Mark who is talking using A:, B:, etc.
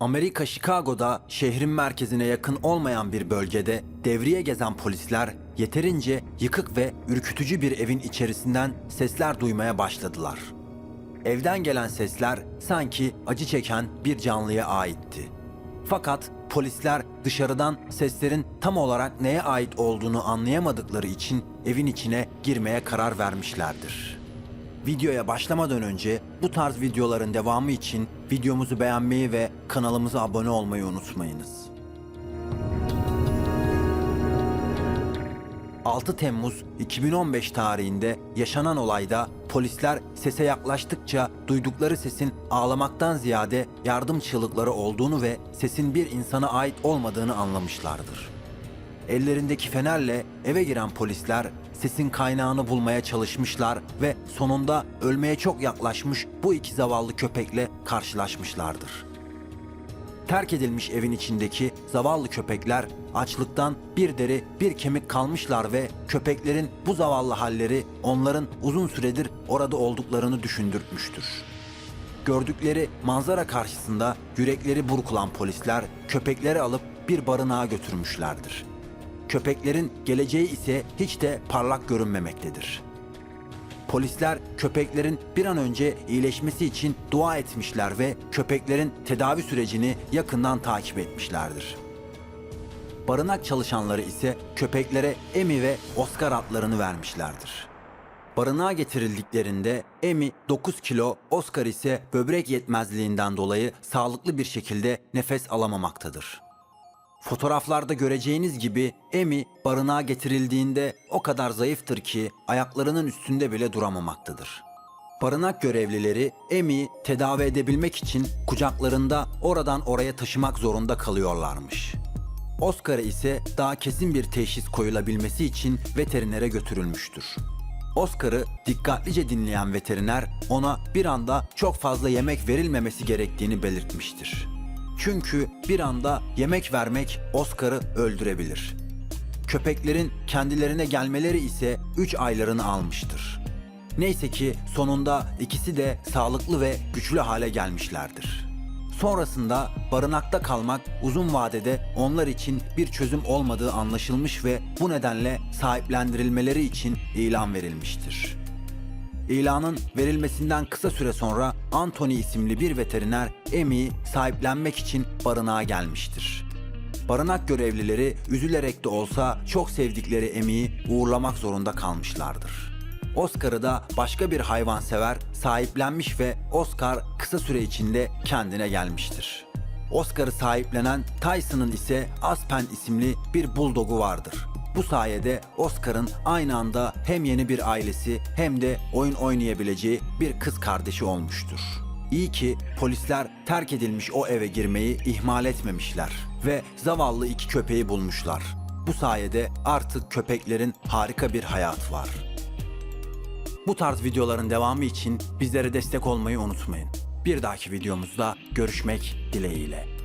A: Amerika Chicago'da şehrin merkezine yakın olmayan bir bölgede devriye gezen polisler yeterince yıkık ve ürkütücü bir evin içerisinden sesler duymaya başladılar. Evden gelen sesler sanki acı çeken bir canlıya aitti. Fakat polisler dışarıdan seslerin tam olarak neye ait olduğunu anlayamadıkları için evin içine girmeye karar vermişlerdir. Videoya başlamadan önce bu tarz videoların devamı için videomuzu beğenmeyi ve kanalımıza abone olmayı unutmayınız. 6 Temmuz 2015 tarihinde yaşanan olayda polisler sese yaklaştıkça duydukları sesin ağlamaktan ziyade yardım çığlıkları olduğunu ve sesin bir insana ait olmadığını anlamışlardır. Ellerindeki fenerle eve giren polisler sesin kaynağını bulmaya çalışmışlar ve sonunda ölmeye çok yaklaşmış bu iki zavallı köpekle karşılaşmışlardır. Terk edilmiş evin içindeki zavallı köpekler açlıktan bir deri bir kemik kalmışlar ve köpeklerin bu zavallı halleri onların uzun süredir orada olduklarını düşündürtmüştür. Gördükleri manzara karşısında yürekleri burkulan polisler köpekleri alıp bir barınağa götürmüşlerdir. Köpeklerin geleceği ise hiç de parlak görünmemektedir. Polisler köpeklerin bir an önce iyileşmesi için dua etmişler ve köpeklerin tedavi sürecini yakından takip etmişlerdir. Barınak çalışanları ise köpeklere Emi ve Oscar adlarını vermişlerdir. Barınağa getirildiklerinde Emi 9 kilo, Oscar ise böbrek yetmezliğinden dolayı sağlıklı bir şekilde nefes alamamaktadır. Fotoğraflarda göreceğiniz gibi Emi barınağa getirildiğinde o kadar zayıftır ki ayaklarının üstünde bile duramamaktadır. Barınak görevlileri Emi'yi tedavi edebilmek için kucaklarında oradan oraya taşımak zorunda kalıyorlarmış. Oscar'a ise daha kesin bir teşhis koyulabilmesi için veterinere götürülmüştür. Oscar'ı dikkatlice dinleyen veteriner ona bir anda çok fazla yemek verilmemesi gerektiğini belirtmiştir. Çünkü bir anda yemek vermek Oscar'ı öldürebilir. Köpeklerin kendilerine gelmeleri ise 3 aylarını almıştır. Neyse ki sonunda ikisi de sağlıklı ve güçlü hale gelmişlerdir. Sonrasında barınakta kalmak uzun vadede onlar için bir çözüm olmadığı anlaşılmış ve bu nedenle sahiplendirilmeleri için ilan verilmiştir. İlanın verilmesinden kısa süre sonra Anthony isimli bir veteriner Emmy'yi sahiplenmek için barınağa gelmiştir. Barınak görevlileri üzülerek de olsa çok sevdikleri Emmy'yi uğurlamak zorunda kalmışlardır. Oscar'ı da başka bir hayvansever sahiplenmiş ve Oscar kısa süre içinde kendine gelmiştir. Oscar'ı sahiplenen Tyson'ın ise Aspen isimli bir buldogu vardır. Bu sayede Oscar'ın aynı anda hem yeni bir ailesi hem de oyun oynayabileceği bir kız kardeşi olmuştur. İyi ki polisler terk edilmiş o eve girmeyi ihmal etmemişler ve zavallı iki köpeği bulmuşlar. Bu sayede artık köpeklerin harika bir hayat var. Bu tarz videoların devamı için bizlere destek olmayı unutmayın. Bir dahaki videomuzda görüşmek dileğiyle.